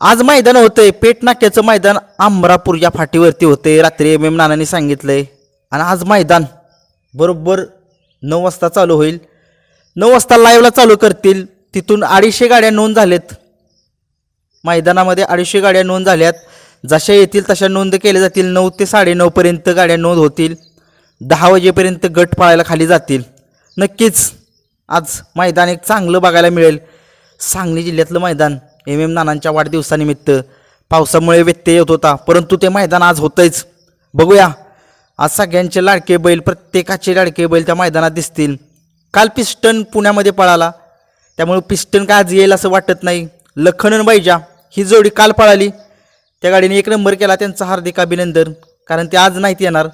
आज मैदान होतंय. पेट नाक्याचं मैदान आमरापूर या फाटीवरती होते रात्री एम एम नानांनी सांगितलंय. आणि आज मैदान बरोबर नऊ वाजता चालू होईल. नऊ वाजता लाईव्हला चालू करतील. तिथून अडीचशे गाड्या नोंद झालेत मैदानामध्ये अडीचशे गाड्या नोंद झाल्यात. जशा येतील तशा नोंद केल्या जातील. नऊ ते साडेनऊपर्यंत गाड्या नोंद होतील. दहा वाजेपर्यंत गट पाळायला खाली जातील. नक्कीच आज मैदान एक चांगलं बघायला मिळेल. सांगली जिल्ह्यातलं मैदान एम एम नानांच्या वाढदिवसानिमित्त. पावसामुळे व्यत्यय येत होता परंतु ते मैदान आज होतंच बघूया. आज सगळ्यांचे लाडके बैल प्रत्येकाचे लाडके बैल त्या मैदानात दिसतील. काल पिस्टन पुण्यामध्ये पळाला. त्यामुळे पिस्टन काय आज येईल असं वाटत नाही. लखनन बैजा ही जोडी काल पळाली. त्या गाडीने एक नंबर केला त्यांचं हार्दिक अभिनंदन कारण ते आज नाहीत येणार.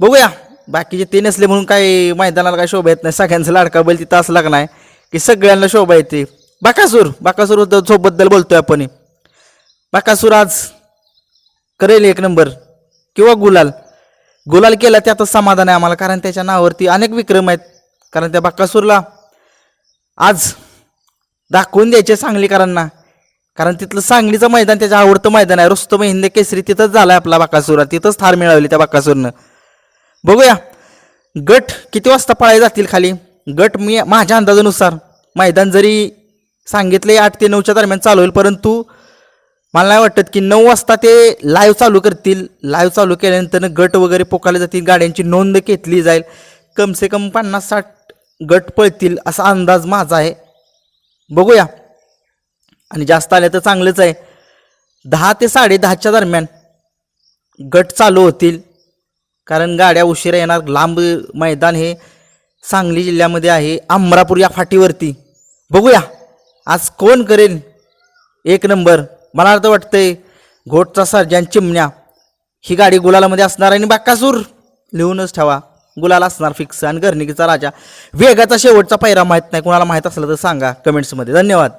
बघूया. बाकीचे ते नसले म्हणून काय मैदानाला काय शोभा येत नाही. सगळ्यांचा लाडका बैल तिथं असला का नाही की सगळ्यांना शोभा येते. बाकासूर बाकासूर सोबद्दल बोलतोय आपण बाकासूर आज करेल एक नंबर. किंवा गुलाल. गुलाल केला त्यातच समाधान आहे आम्हाला कारण त्याच्या नावावरती अनेक विक्रम आहेत. कारण त्या बाकासूरला आज दाखवून द्यायचे सांगलीकरांना. कारण तिथलं सांगलीचं मैदान त्याच्या आवडतं मैदान आहे. रुस्तम हिंद केसरी तिथंच झालाय आपला बाकासूर तिथंच थार मिळवली त्या बाकासूरनं. बघूया. गट किती वाजता पळायला जातील खाली? गट मी माझ्या अंदाजानुसार मैदान जरी सांगितले आठ ते नऊच्या दरम्यान चालू होईल परंतु मला नाही वाटत की नऊ वाजता ते लाईव्ह चालू करतील. लाईव्ह चालू केल्यानंतर गट वगैरे पोकायला जातील गाड्यांची नोंद घेतली जाईल. कमसे कम पन्नास साठ गट पळतील असा अंदाज माझा आहे. बघूया. आणि जास्त आले तर चांगलंच आहे. दहा ते साडे दहाच्या दरम्यान गट चालू होतील. कारण गाड्या उशिरा येणार. लांब मैदान हे सांगली जिल्ह्यामध्ये आहे. अमरापूर या फाटीवरती. बघूया. आज कोण करेल एक नंबर. मला तर वाटतंय घोटचा सर्जन चिमण्या. ही गाडी गुलालामध्ये असणार आणि बाकासूर. लिहूनच ठेवा. गुलाल असणार फिक्स. आणि गर्निकीचा राजा. वेगाचा शेवटचा पायरा माहीत नाही. कुणाला माहीत असलं तर सांगा. कमेंट्समध्ये. धन्यवाद.